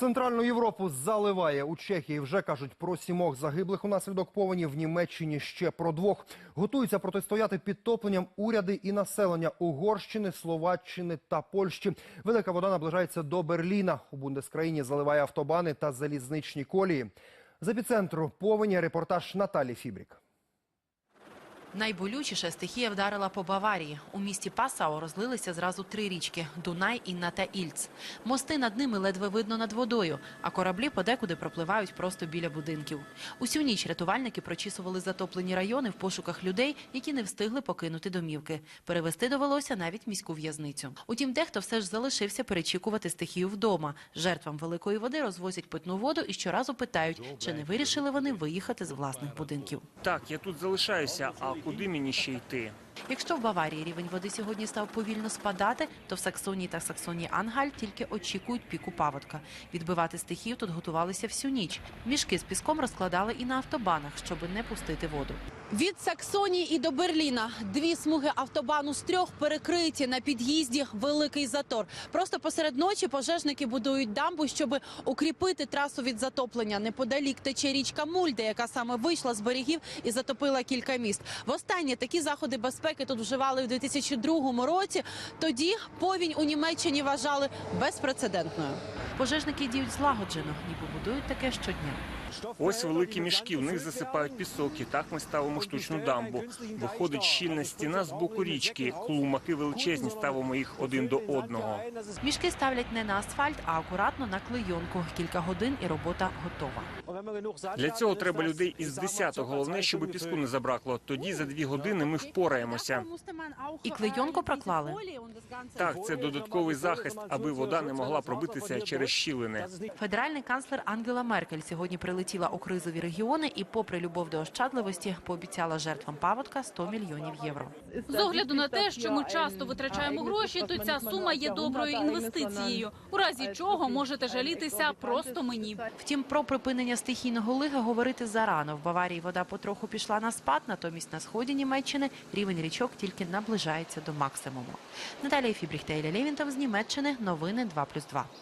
Центральну Європу заливає у Чехії. Вже кажуть про сімох загиблих унаслідок повені. В Німеччині ще про двох. Готуються протистояти підтопленням уряди і населення Угорщини, Словаччини та Польщі. Велика вода наближається до Берліна. У Бундескраїні заливає автобани та залізничні колії. З епіцентру повені репортаж Наталі Фібрік. Найболючіше стихія вдарила по Баварії. У місті Пасау розлилися зразу три річки – Дунай, Інна та Ільц. Мости над ними ледве видно над водою, а кораблі подекуди пропливають просто біля будинків. Усю ніч рятувальники прочісували затоплені райони в пошуках людей, які не встигли покинути домівки. Перевести довелося навіть міську в'язницю. Утім, дехто все ж залишився перечікувати стихію вдома. Жертвам великої води розвозять питну воду і щоразу питають, чи не вирішили вони виїхати з власних будинків. Так, я тут залишаюся, а куди мені ще йти? Якщо в Баварії рівень води сьогодні став повільно спадати, то в Саксонії та Саксонії Ангаль тільки очікують піку паводка. Відбивати стихію тут готувалися всю ніч. Мішки з піском розкладали і на автобанах, щоб не пустити воду. Від Саксонії і до Берліна дві смуги автобану з трьох перекриті на під'їзді великий затор. Просто посеред ночі пожежники будують дамбу, щоб укріпити трасу від затоплення. Неподалік тече річка Мульде, яка саме вийшла з берегів і затопила кілька міст. Востаннє такі заходи безпеки тут вживали в 2002 році. Тоді повінь у Німеччині вважали безпрецедентною. Пожежники діють злагоджено, ніби будують таке щодня. Ось великі мішки, в них засипають пісок, і так ми ставимо штучну дамбу. Виходить щільна стіна з боку річки. Клумаки величезні, ставимо їх один до одного. Мішки ставлять не на асфальт, а акуратно на клейонку. Кілька годин і робота готова. Для цього треба людей із десяток. Головне, щоб піску не забракло. Тоді за дві години ми впораємося. І клейонку проклали? Так, це додатковий захист, аби вода не могла пробитися через щілини. Федеральний канцлер Ангела Меркель сьогодні прилетіла у кризові регіони і, попри любов до ощадливості, пообіцяла жертвам паводка 100 мільйонів євро. З огляду на те, що ми часто витрачаємо гроші, то ця сума є доброю інвестицією. У разі чого можете жалітися просто мені. Втім, про припинення стихійного лига говорити зарано. В Баварії вода потроху пішла на спад, натомість на сході Німеччини рівень річок тільки наближається до максимуму. Наталія Фібріх та Ілля Лєвінтов з Німеччини. Новини 2+,2.